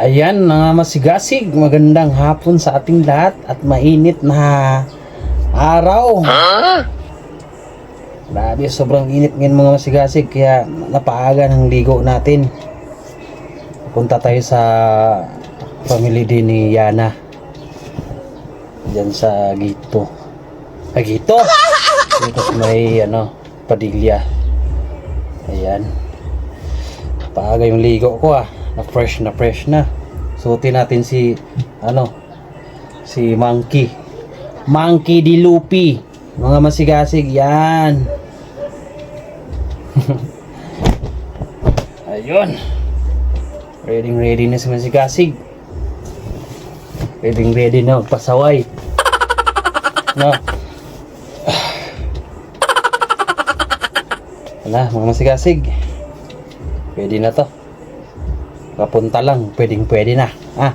Ayan, mga masigasig, magandang hapon sa ating lahat at mainit na araw. Grabe, sobrang init ngayon mga masigasig, kaya napaaga ng ligo natin. Punta tayo sa family din ni Yana. Diyan sa Gito. Ay, Gito! Dito sa may, ano, Padilla. Ayan. Paaga yung ligo ko ah. Na fresh na fresh na. Suotin natin si ano si Monkey. Monkey di Lupi. Mga masigasig yan. Ayun. Ready ready na si masigasig. Ready ready na magpasaway. No. Wala, mga masigasig. Pwede na to. Papunta lang, pwedeng pwede na. Ah,